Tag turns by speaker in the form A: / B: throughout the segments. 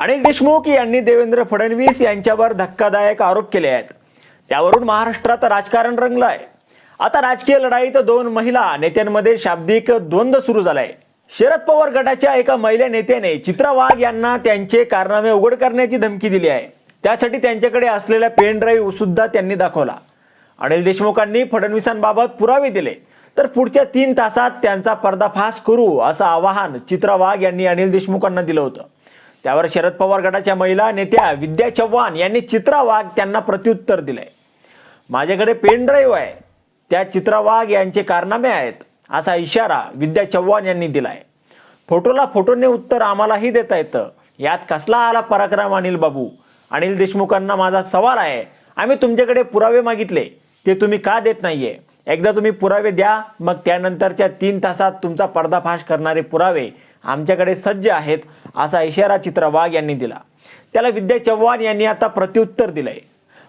A: अनिल देशमुख यांनी देवेंद्र फडणवीस यांच्यावर धक्कादायक आरोप केले आहेत. त्यावरून महाराष्ट्रात राजकारण रंगलं आहे आता राजकीय लढाईत दोन महिला नेत्यांमध्ये शाब्दिक द्वंद्व सुरू झालाय. शरद पवार गटाच्या एका महिला नेत्याने चित्रा वाघ यांना त्यांचे कारनामे उघड करण्याची धमकी दिली आहे. त्यासाठी त्यांच्याकडे असलेला पेन ड्राईव्ह सुद्धा त्यांनी दाखवला. अनिल देशमुखांनी फडणवीसांबाबत पुरावे दिले. तर पुढच्या तीन तासात त्यांचा पर्दाफाश करू असं आवाहन चित्रा वाघ यांनी अनिल देशमुखांना दिलं होतं. त्यावर शरद पवार गटाच्या महिला नेत्या विद्या चव्हाण यांनी चित्रा वाघ त्यांना प्रत्युत्तर दिलंय. माझ्याकडे पेन ड्राईव्ह आहे. त्या चित्रा वाघ यांचे कारनामे आहेत असा इशारा विद्या चव्हाण यांनी दिलाय. फोटोला फोटोने उत्तर आम्हालाही देता येतं. यात कसला आला पराक्रम अनिल बाबू? अनिल देशमुखांना माझा सवाल आहे. आम्ही तुमच्याकडे पुरावे मागितले. ते तुम्ही का देत नाहीये? एकदा तुम्ही पुरावे द्या मग त्यानंतरच्या तीन तासात तुमचा पर्दाफाश करणारे पुरावे आमच्याकडे सज्ज आहेत असा इशारा चित्रा वाघ यांनी दिला. त्याला विद्या चव्हाण यांनी आता प्रत्युत्तर दिलंय.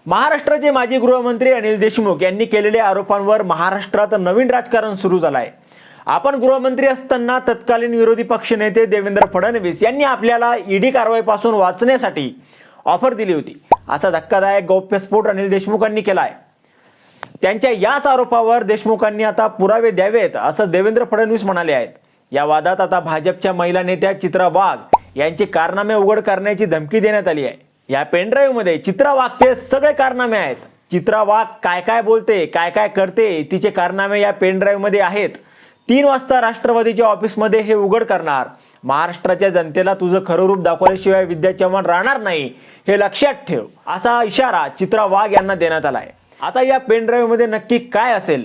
A: महाराष्ट्राचे माजी गृहमंत्री अनिल देशमुख यांनी केलेल्या आरोपांवर महाराष्ट्रात नवीन राजकारण सुरू झालं आहे आपण गृहमंत्री असताना तत्कालीन विरोधी पक्षनेते देवेंद्र फडणवीस यांनी आपल्याला ईडी कारवाईपासून वाचण्यासाठी ऑफर दिली होती. असा धक्कादायक गौप्यस्फोट अनिल देशमुखांनी केला आहे त्यांच्या याच आरोपावर देशमुखांनी आता पुरावे द्यावेत असं देवेंद्र फडणवीस म्हणाले आहेत. या वादात आता भाजपच्या महिला नेत्या चित्रा वाघ यांचे कारनामे उघड करण्याची धमकी देण्यात आली आहे. या पेनड्राईव्हमध्ये चित्रा वाघचे सगळे कारनामे आहेत. चित्रा वाघ काय काय बोलते काय काय करते तिचे कारनामे या पेनड्राईव्हमध्ये आहेत. तीन वाजता राष्ट्रवादीच्या ऑफिसमध्ये हे उघड करणार. महाराष्ट्राच्या जनतेला तुझं खरं रूप दाखवल्याशिवाय विद्या चव्हाण राहणार नाही हे लक्षात ठेव असा इशारा चित्रा वाघ यांना देण्यात आला आहे आता या पेनड्राईव्हमध्ये नक्की काय असेल?